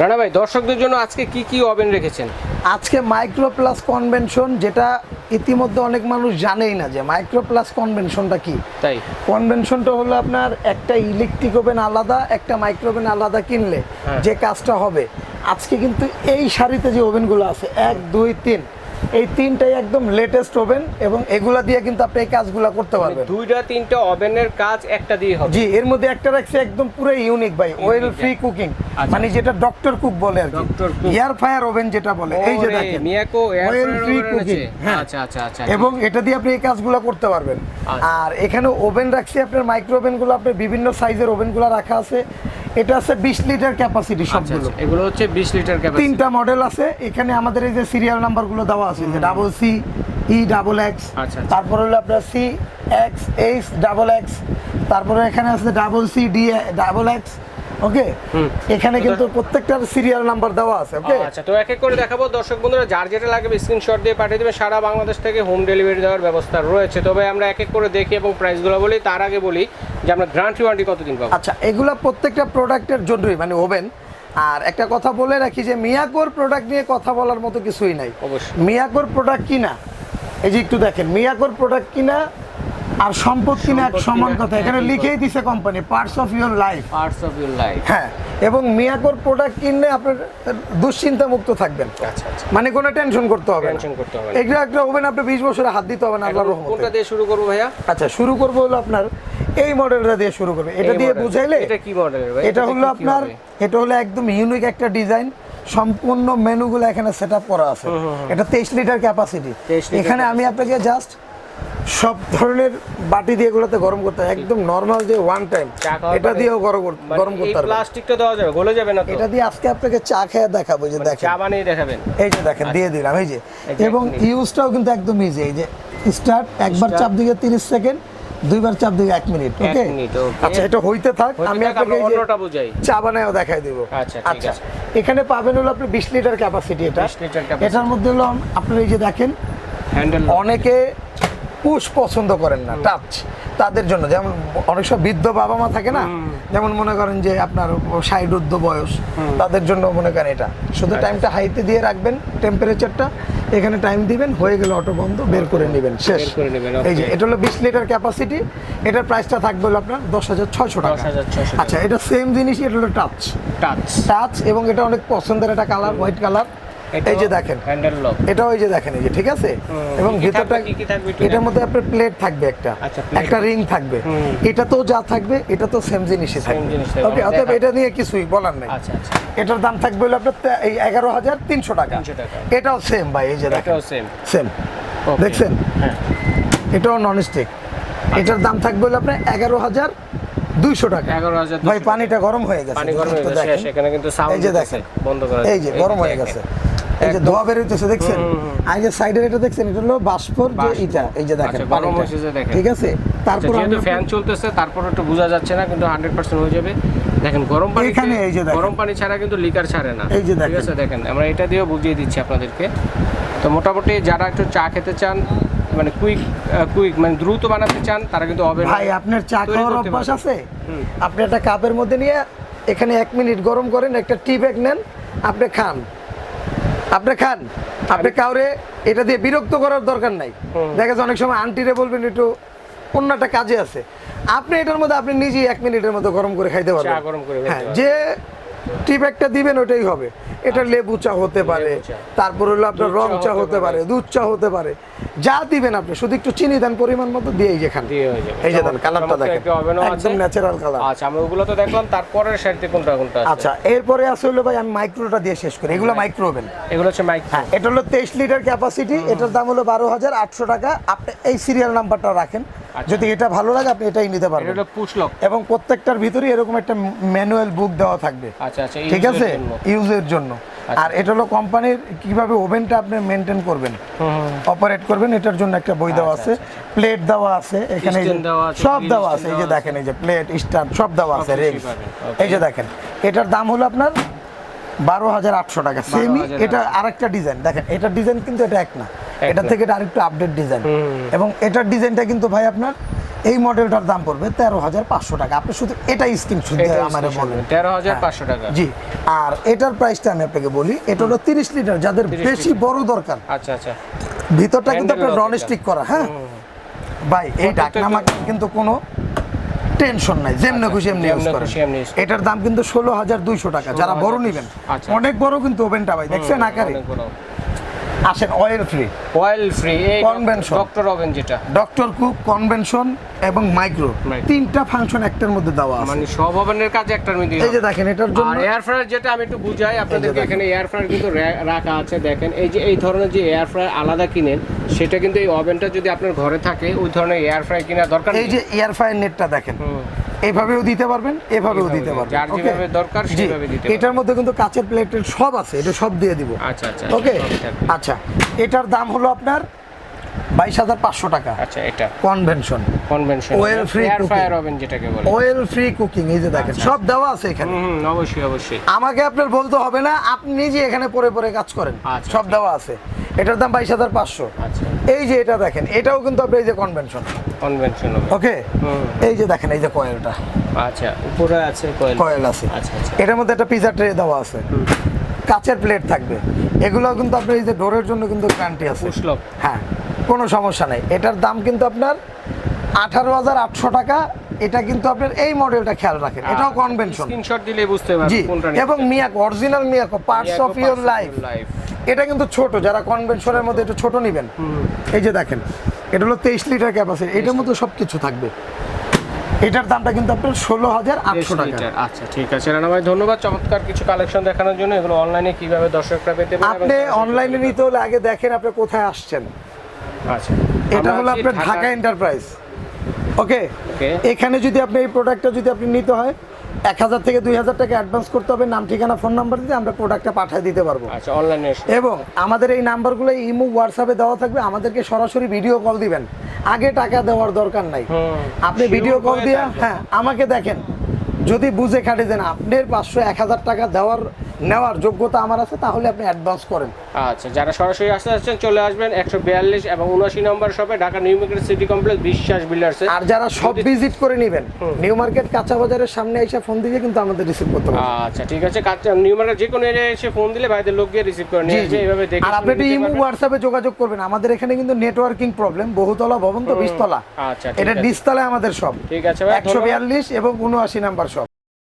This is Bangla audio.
রানা ভাই দর্শকদের জন্য আজকে কি কি ওভেন রেখেছেন? আজকে মাইক্রো প্লাস কনভেনশন যেটা ইতিমধ্যে অনেক মানুষ জানেই না যে মাইক্রো প্লাস কনভেনশনটা কি। তাই। কনভেনশনটা হলো আপনার একটা ইলেকট্রিক ওভেন আলাদা একটা মাইক্রো ওভেন আলাদা কিনলে হ্যাঁ। যে কাজটা হবে। আজকে কিন্তু এই শাড়িতে যে ওভেনগুলো আছে এক দুই তিন এই তিনটাই একদম লেটেস্ট ওভেন এবং এগুলা দিয়ে কিন্তু আপনি এই কাজগুলো করতে পারবেন। দুইটা তিনটা ওভেনের কাজ একটা দিয়ে হবে। জি এর মধ্যে একটা রাখছে একদম পুরো ইউনিক ভাই ওয়েল ফ্রি কুকিং। মানে যেটা ডক্টর কুক বলে আর কি। এয়ার ফায়ার ওভেন যেটা বলে এই যে দেখেন। মিয়াকো ফ্রায়ার cooking, হ্যাঁ। আচ্ছা আচ্ছা আচ্ছা। এবং এটা দিয়ে আপনি এই কাজগুলো করতে পারবেন। আচ্ছা। আর এখানে ওভেন রাখছি আপনার মাইক্রো ওভেনগুলো আপনার বিভিন্ন সাইজের ওভেনগুলো রাখা আছে। এটা আছে বিশ লিটার ক্যাপাসিটি আচ্ছা সবগুলো আচ্ছা এগুলো হচ্ছে 20 লিটার ক্যাপাসিটি তিনটা মডেল আছে এখানে আমাদের এই যে সিরিয়াল নাম্বারগুলো দেওয়া আছে যে double C E double X. তারপর হলো আপনার C X H double X তারপরে এখানে আছে double C D double X okay. এখানে কিন্তু প্রত্যেকটার সিরিয়াল নাম্বার দেওয়া আছে ওকে আচ্ছা তো এক এক করে দেখাবো। দর্শক বন্ধুরা যার যেটা লাগবে স্ক্রিনশট দিয়ে পাঠিয়ে দেবে। সারা বাংলাদেশ থেকে হোম ডেলিভারি দেওয়ার ব্যবস্থা রয়েছে। তবে আমরা এক এক করে দেখি এবং প্রাইসগুলো বলি। তার আগে বলি যে আমরা গ্যারান্টি ওয়ারেন্টি কতদিন পাবো? আচ্ছা এগুলা প্রত্যেকটা প্রোডাক্টের জন্যই মানে ওভেন। আর একটা কথা বলে রাখি যে মিয়াকোর প্রোডাক্ট নিয়ে কথা বলার মতো কিছুই নাই। অবশ্যই। মিয়াকোর প্রোডাক্ট কিনা? এই যে একটু দেখেন মিয়াকোর প্রোডাক্ট কিনা? আর সম্পদ কিনা এক সমান কথা। এখানে লিখেই দিছে company parts of your life parts of your life হ্যাঁ এবং মিয়াকোর প্রোডাক্ট কিনলে আপনার দুশ্চিন্তা মুক্ত থাকবেন। আচ্ছা আচ্ছা। মানে কোনো টেনশন করতে হবে না। টেনশন করতে হবে এগুলো একটা ওভেন আপনি বিশ বছরে হাত দিতে হবে না আল্লাহর রহমতে। কোনটা দিয়ে শুরু করব ভাইয়া? আচ্ছা শুরু করব হলো আপনার এই মডেলটা দিয়ে শুরু করবে। এটা দিয়ে বুঝাইলে এটা কি মডেলের ভাই? এটা হলো আপনার এটা হলো একদম ইউনিক একটা ডিজাইন সম্পূর্ণ মেনুগুলো এখানে সেট আপ করা আছে। এটা তেইশ লিটার ক্যাপাসিটি এখানে আমি আপনাকে জাস্ট সব ধরনের বাটি দিয়ে এগুলোতে গরম করতে হয়। একদম নর্মাল যে ওয়ান টাইম এটা দিয়েও গরম কর- মানে গরম করতে পারবেন। প্লাস্টিকটা দেওয়া যাবে গলে যাবে না তো? এটা দিয়ে আজকে আপনাকে চা খেয়ে দেখাবো যে মানে দেখেন। চা বানিয়ে দেখাবেন। এই যে দেখেন দিয়ে দিলাম এই যে। এবং ইউজটাও কিন্তু একদম ইজি এই যে স্টার্ট একবার চাপ দিকে তিরিশ সেকেন্ড দুইবার চাপ দিকে এক মিনিট এক ওকে। আচ্ছা এটা হইতে থাক আমি আপনাকে এই যে বুঝাই। চা বানায়ও দেখাই দিব। আচ্ছা, আছে। এখানে পাবেন হলো আপনি বিশ লিটার ক্যাপাসিটি এটা। 20 লিটার capacity। এটার মধ্যে হলো আপনি এই যে দেখেন হ্যান্ডেল অনেকে পুশ পছন্দ করেন না টাচ তাদের জন্য। যেমন অনেক সব বৃদ্ধ বাবা মা থাকে না যেমন মনে করেন যে আপনার ষাট ঊর্ধ্ব বয়স তাদের জন্য মনে করেন এটা। শুধু আচ্ছা, টাইমটা হাইতে দিয়ে রাখবেন টেম্পারেচারটা এখানে টাইম দিবেন হয়ে গেলে অটো বন্ধ বের করে নেবেন শেষ। এই যে এটা হলো বিশ লিটার ক্যাপাসিটি এটার প্রাইসটা থাকবে হলো আপনার দশ হাজার ছয়শো টাকা। আচ্ছা এটা সেম জিনিসই এটা হলো টাচ টাচ টাচ এবং এটা অনেক পছন্দের একটা কালার হোয়াইট কালার এই যে দেখেন। হ্যান্ডেল লক এটা ওই যে দেখেন এই যে ঠিক আছে? এবং ভিতরটা কি কি থাকবে এটার মধ্যে আপনার প্লেট থাকবে একটা। আচ্ছা, একটা রিং থাকবে। এটা তো যা থাকবে এটা তো সেম জিনিসই থাকবে। ওকে অতএব এটা নিয়ে কিছুই বলার নেই। আচ্ছা আচ্ছা। এটার দাম থাকবে হলো আপনার এই এগারো হাজার তিনশো টাকা। 300 টাকা। এটাও সেম ভাই এই যে দেখেন। এটাও সেম সেম দেখছেন? হ্যাঁ। এটাও নন স্টিক এটার দাম থাকবে হলো আপনার এগারো হাজার দুইশো টাকা। ভাই পানিটা গরম হয়ে গেছে পানি গরম হয়ে গেছে। এখানে কিন্তু সাউন্ড এই যে দেখেন। বন্ধ করা এই যে গরম হয়ে গেছে। এই যে ধোয়া বের হইতেছে দেখছেন আর যে সাইডের এটা দেখছেন এটা হলো বাষ্পর যে। ইটা এই যে দেখেন আচ্ছা, গরম। হয়েছে যে দেখেন। ঠিক আছে তারপর যেহেতু ফ্যান চলতেছে তারপর একটু বোঝা যাচ্ছে না কিন্তু হান্ড্রেড পার্সেন্ট হয়ে যাবে দেখেন গরম পানি এখানে এই যে দেখেন। গরম পানি ছাড়া কিন্তু লিকার ছাড়ে না এই যে ঠিক দেখেন। আছে দেখেন আমরা এটা দিয়েও বুঝিয়ে দিচ্ছি আপনাদেরকে তো মোটামুটি যারা একটু চা খেতে চান মানে কুইক কুইক মানে দ্রুত বানাতে চান তারা কিন্তু হবে ভাই আপনার চা খাওয়ার অভ্যাস আছে আপনি একটা কাপের মধ্যে নিয়ে এখানে এক মিনিট গরম করেন একটা টি ব্যাগ নেন আপনি খান আপনি খান। আপনি কাউরে এটা দিয়ে বিরক্ত করার দরকার নাই। দেখা যাচ্ছে অনেক সময় আন্টিরে বলবেন একটু অন্য একটা কাজে আছে। আপনি এটার মধ্যে আপনি নিজেই এক মিনিটের মতো গরম করে খাইতে পারবেন। হ্যাঁ পারবেন। যে টিপ একটা দিবেন ওটাই হবে। এটা লেবু চা হতে পারে। তারপর হলো আপনার রং চা হতে পারে। দুধ চা হতে পারে। যা দিবেন আপনি শুধু একটু চিনি দেন পরিমাণ মতো দিয়েই যে খান দিয়ে হয়ে এই যে দেন কালারটা দেখেন। একদম ন্যাচারাল কালার আচ্ছা আমরা ওগুলো তো দেখলাম তারপরের সাইডে কোনটা কোনটা আছে? আচ্ছা এরপরে আছে হলো ভাই আমি মাইক্রোটা দিয়ে শেষ করি। এগুলো মাইক্রো ওভেন এগুলো হচ্ছে মাইক হ্যাঁ এটা হলো তেইশ লিটার ক্যাপাসিটি এটার দাম হলো বারো হাজার আটশো টাকা। আপনি এই সিরিয়াল নাম্বারটা রাখেন। যদি এটা ভালো লাগে আপনি এটাই নিতে এটা পারবেন হলো পুশ লক এবং প্রত্যেকটার ভিতরে এরকম একটা ম্যানুয়াল বুক দেওয়া থাকবে। আচ্ছা আচ্ছা ঠিক আছে? ইউজের জন্য। আর এটা হলো কোম্পানির কীভাবে ওভেনটা আপনি মেনটেন করবেন। অপারেট করবেন এটার জন্য একটা বই দেওয়া আছে। প্লেট দেওয়া আছে এখানে সব দেওয়া আছে। এই যে দেখেন এই যে প্লেট স্ট্যান্ড সব দেওয়া আছে okay. এই যে দেখেন এটার দাম হলো আপনার বারো হাজার আটশো টাকা। সেমি 12,800 এটা আরেকটা ডিজাইন দেখেন এটার ডিজাইন কিন্তু এটা এক না। এটা থেকে এটা আরেকটু আপডেট ডিজাইন এবং এটার ডিজাইনটা কিন্তু ভাই আপনার এই মডেলটার দাম পড়বে তেরো হাজার পাঁচশো টাকা। আপনি শুধু এটাই স্ক্রিন শুধু আমার বলেন তেরো হাজার হ্যাঁ। পাঁচশো টাকা। জি। আর এটার প্রাইসটা আমি আপনাকে বলি এটা হলো তিরিশ লিটার যাদের বেশি বড় দরকার। আচ্ছা আচ্ছা। ভিতরটা কিন্তু আপনার নন স্টিক করা হ্যাঁ? ভাই এই ডাকনামা কিন্তু কোনো টেনশন নাই। যেমনি খুশি এমনি ইউজ যেমনে করেন। খুশি এমনি use করেন। এটার দাম কিন্তু ষোলো হাজার দুইশো টাকা। যারা বড় নেবেন। আচ্ছা। অনেক বড় কিন্তু ওভেনটা ভাই। দেখছেন আকারে? আসেন অয়েল ফ্রি অয়েল ফ্রি এই Convention। ডক্টর ওভেন যেটা। ডক্টর কুক কনভেনশন এবং মাইক্রো। তিনটা ফাংশন একটার মধ্যে দেওয়া আছে। মানে সব ওভেনের কাজে একটার মধ্যে এই যে দেখেন এটার জন্য আর এয়ার ফ্রায়ার যেটা আমি একটু বুঝাই আপনাদেরকে। এখানে এয়ার ফ্রায়ার কিন্তু রাখা আছে দেখেন। এই যে এই ধরনের যে এয়ার ফ্রায়ার আলাদা কিনেন সেটা কিন্তু এই ওভেনটা যদি আপনার ঘরে থাকে ওই ধরনের এয়ার ফ্রায়ার কেনার দরকার এই যে এয়ার ফ্রায়ার নেটটা দেখেন। এভাবেও দিতে পারবেন এভাবেও দিতে পারবেন। যার যেভাবে দরকার সেভাবে দিতে এটার মধ্যে কিন্তু কাচের প্লেট সব আছে এটা সব দিয়ে দিব। আচ্ছা আচ্ছা ওকে আচ্ছা এটার দাম হলো আপনার বাইশ হাজার পাঁচশো টাকা। আচ্ছা এটা। Convention convention air cooking। Fryer oven যেটাকে বলে। অয়েল ফ্রি কুকিং এই যে দেখেন আচ্ছা, সব দেওয়া আছে এখানে। হুম অবশ্যই অবশ্যই। আমাকে আপনার বলতে হবে না আপনি নিজে এখানে পরে পরে কাজ করেন। আচ্ছা, সব দেওয়া আছে। এটার দাম বাইশ হাজার পাঁচশো। আচ্ছা। এই যে এটা দেখেন এটাও কিন্তু আপনি এই যে কনভেনশন কনভেনশন ওকে এই যে দেখেন এই যে কয়েলটা আচ্ছা উপরে আছে কয়েল কয়েল আছে। আচ্ছা আচ্ছা। এটার মধ্যে একটা পিজা ট্রে দেওয়া আছে। কাচের প্লেট থাকবে। এগুলো কিন্তু আপনার এই যে ডোরের জন্য কিন্তু গ্যারান্টি আছে। হ্যাঁ কোনো সমস্যা নেই। এটার দাম কিন্তু আপনার আঠারো হাজার আটশো টাকা। এটা কিন্তু আপনার এই মডেলটা খেয়াল রাখেন। এটাও কনভেনশন স্ক্রিনশট দিলে বুঝতে পারবেন এবং Miyako original Miyako parts of your life life এটা কিন্তু ছোট যারা কনভেনশনের মধ্যে একটু ছোট নেবেন। এই যে দেখেন এটা হলো তেইশ লিটার ক্যাপাসিটি এটার মধ্যে সব কিছু থাকবে। এটার দামটা কিন্তু আপনার ষোলো হাজার আটশো টাকা। আচ্ছা ঠিক আছে। রানা ভাই ধন্যবাদ। চমৎকার কিছু কালেকশন দেখানোর জন্য। এগুলো অনলাইনে কীভাবে দর্শকরা পেতে পারে? আপনি অনলাইনে নিতে হলে আগে দেখেন আপনি কোথায় আসছেন। আচ্ছা। এটা হলো আপনার ঢাকা এন্টারপ্রাইজ ওকে এখানে যদি আপনি এই প্রোডাক্টটা যদি আপনি নিতে হয় এক হাজার থেকে দুই হাজার টাকা অ্যাডভান্স করতে হবে। নাম ঠিকানা ফোন নাম্বার দিয়ে আমরা প্রোডাক্টটা পাঠিয়ে দিতে পারব। আচ্ছা অনলাইনে এবং আমাদের এই নাম্বারগুলো ইমো হোয়াটসঅ্যাপে দেওয়া থাকবে। আমাদেরকে সরাসরি ভিডিও কল দিবেন। আগে টাকা দেওয়ার দরকার নাই। আপনি ভিডিও কল দিয়ে হ্যাঁ আমাকে দেখেন। যদি বুঝে খাটে দেন আপনার পাঁচশো এক হাজার টাকা দেওয়ার নেওয়ার যোগ্যতা আমার আছে তাহলে আপনি অ্যাডভান্স করেন। আচ্ছা যারা সরাসরি আসতে আসছেন চলে আসবেন একশো বিয়াল্লিশ এবং উনআশি নম্বর শপে Dhaka new market city complex Biswas বিল্ডার্সে আর যারা সব ভিজিট করে নেবেন নিউ মার্কেট কাঁচা বাজারের সামনে এসে ফোন দিয়ে কিন্তু আমাদের রিসিভ করতে হবে আচ্ছা ঠিক আছে কাজ নিউ মার্কেট যে কোনো এরিয়ায় এসে ফোন দিলে ভাইদের লোক গিয়ে রিসিভ করে নিয়ে আসবে এইভাবে দেখে আর আপনি ইমো হোয়াটসঅ্যাপে যোগাযোগ করবেন আমাদের এখানে কিন্তু নেটওয়ার্কিং প্রবলেম বহুতলা ভবন তো বিশতলা। আচ্ছা এটা। ডিসতলায় আমাদের সব ঠিক আছে ভাই একশো বিয়াল্লিশ এবং উনআশি নাম্বার সব